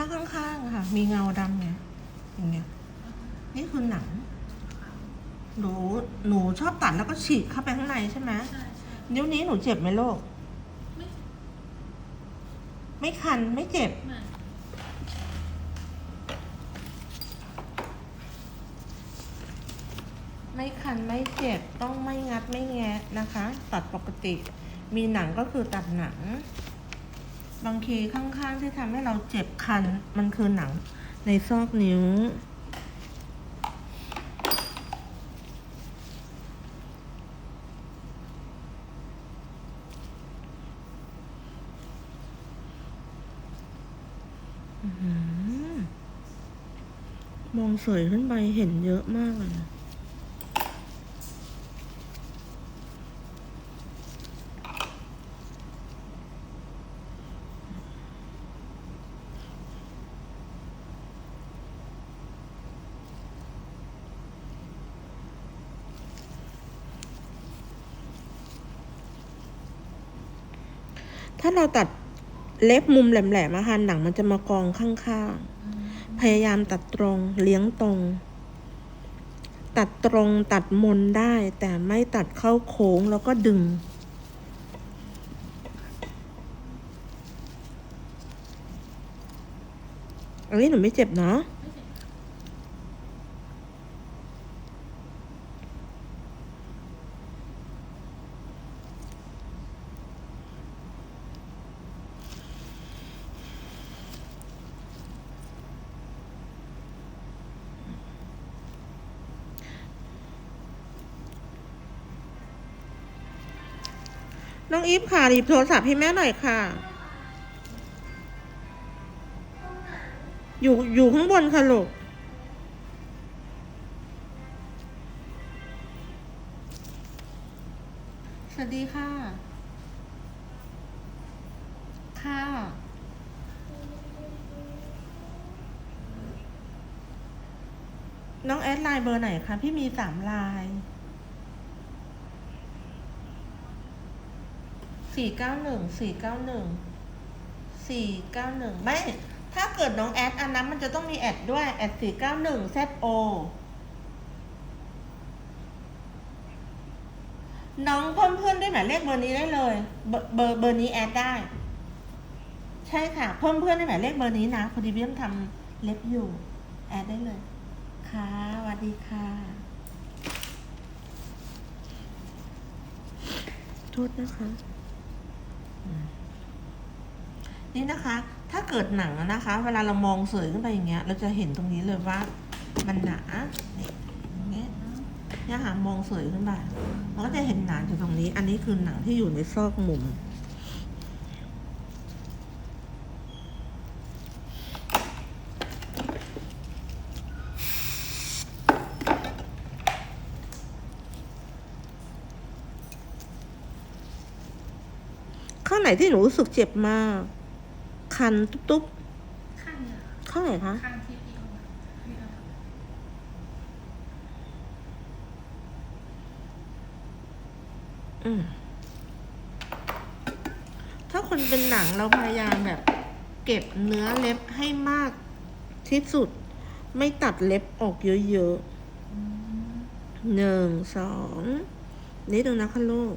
ถ้าข้างๆอะค่ะ มีเงาดำเนี่ยอย่างเงี้ยนี่คือหนังหนูหนูชอบตัดแล้วก็ฉีกเข้าไปข้างในใช่ไหมใช่ใช่นิ้วนี้หนูเจ็บไหมลูกไม่ไม่คันไม่เจ็บ ไม่ไม่คันไม่เจ็บต้องไม่งัดไม่แงะนะคะ ตัดปกติ มีหนังก็คือตัดหนัง บางทีข้างๆที่ทำให้เราเจ็บคัน มันคือหนังในซอกนิ้ว มองสวยขึ้นไปเห็นเยอะมากเลยนะ ถ้าเราตัดเล็บมุมแหลมๆอะค่ะหนังมันจะมากองข้างๆ พยายามตัดตรงเลี้ยงตรง ตัดตรงตัดมนได้ แต่ไม่ตัดเข้าโค้งแล้วก็ดึง อันนี้หนูไม่เจ็บเนาะ น้องอีฟค่ะหยิบโทรศัพท์ให้แม่หน่อยค่ะ อยู่อยู่ข้างบนค่ะลูกสวัสดีค่ะ ค่ะ น้องแอดไลน์เบอร์ไหนคะพี่มีสามไลน์ สี่เก้าหนึ่งสี่เก้าหนึ่งสี่เก้าหนึ่งไม่ ถ้าเกิดน้องแอดอันนั้นมันจะต้องมีแอดด้วยแอดสี่เก้าหนึ่ง ZO น้องเพิ่มเพื่อนด้วยหมายเลขเบอร์นี้ได้เลย เบอร์เบอร์เบอร์นี้แอดได้ ใช่ค่ะ เพิ่มเพื่อนด้วยหมายเลขเบอร์นี้นะพอดีเบี้ยมทำเล็บอยู่ แอดได้เลย ค่ะสวัสดีค่ะโทษนะคะ นี่นะคะ ถ้าเกิดหนังนะคะ เวลาเรามองเสยขึ้นไปอย่างเงี้ย เราจะเห็นตรงนี้เลยว่า มันหนาเนี่ยอย่างเนี่ยค่ะมองเสยขึ้นไปเราก็จะเห็นหนาอยู่ตรงนี้ อันนี้คือหนังที่อยู่ในซอกมุม ไหนที่หนูรู้สึกเจ็บมาก คันตุ๊บข้างเนี้ยๆข้างไหนคะ ข้างที่พี่เอามาพี่เอามาอืม ถ้าคนเป็นหนังเราพยายามแบบ เก็บเนื้อเล็บให้มากที่สุด ไม่ตัดเล็บออกเยอะๆหนึ่งสองนิดนึงนะคะลูก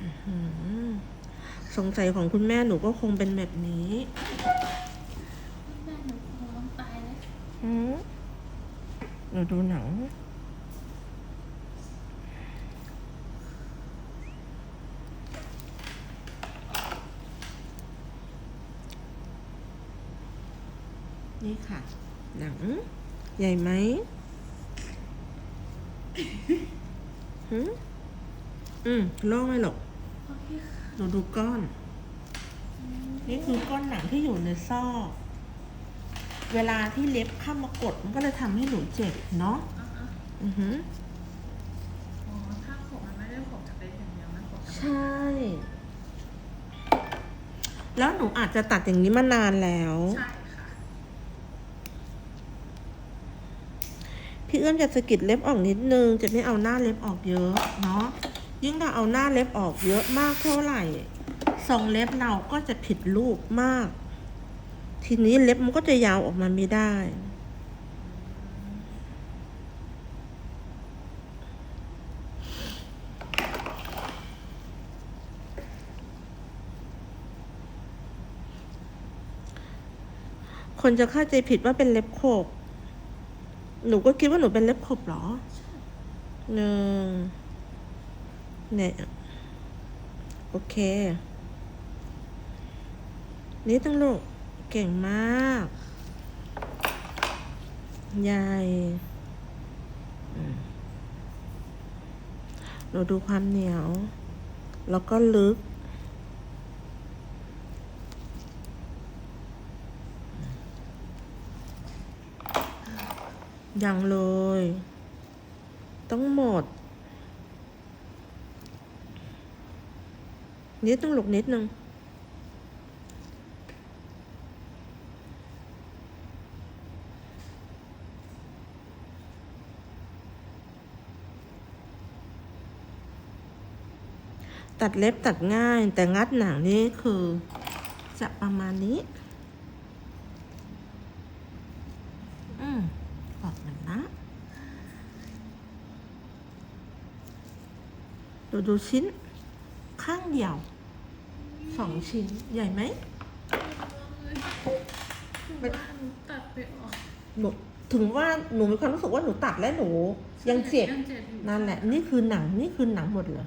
อื้อหือ สงสัยของคุณแม่หนูก็คงเป็นแบบนี้แม่หนูร้องตายเลยอืมหนูดูหนังนี่ค่ะ หนัง ใหญ่ไหมหืมอืมโล่งไหมหรอกโอเคค่ะ หนูดูก้อน นี่คือก้อนหนังที่อยู่ในซอก เวลาที่เล็บเข้ามากด มันก็เลยทำให้หนูเจ็บเนาะ อะอะอือหือ อ๋อถ้าผมมันไม่ได้ผมจะเป็นอย่างเดียวนะผมจะใช่แล้วหนูอาจจะตัดอย่างนี้มานานแล้ว ใช่ค่ะ พี่เอื้อมจะสะกิดเล็บออกนิดนึง จะไม่เอาหน้าเล็บออกเยอะเนาะ ยิ่งถ้าเอาหน้าเล็บออกเยอะมากเท่าไหร่ทรงเล็บเราก็จะผิดรูปมาก ทีนี้เล็บมันก็จะยาวออกมาไม่ได้คนจะเข้าใจผิดว่าเป็นเล็บขบ หนูก็คิดว่าหนูเป็นเล็บขบเหรอหนึ่ง เนี่ยโอเค นี่ตั้งลูก เก่งมาก ใหญ่อืมหนูดูความเหนียว แล้วก็ลึก ยังเลย ต้องหมด นิดต้องหลกนิดนึงตัดเล็บตัดง่ายแต่งัดหนังนี่คือ จะประมาณนี้ อืมออกมันนะ ดูดูชิ้นข้างเดียว องชิ้นใหญ่ไหมไม่ตัดไปออกหนูถึงว่าหนูมีความรู้สึกว่าหนูตัดและหนู ยังเจ็บยังเจ็บอยู่นั่นแหละ นี่คือหนังนี่คือหนังหมดเลยอ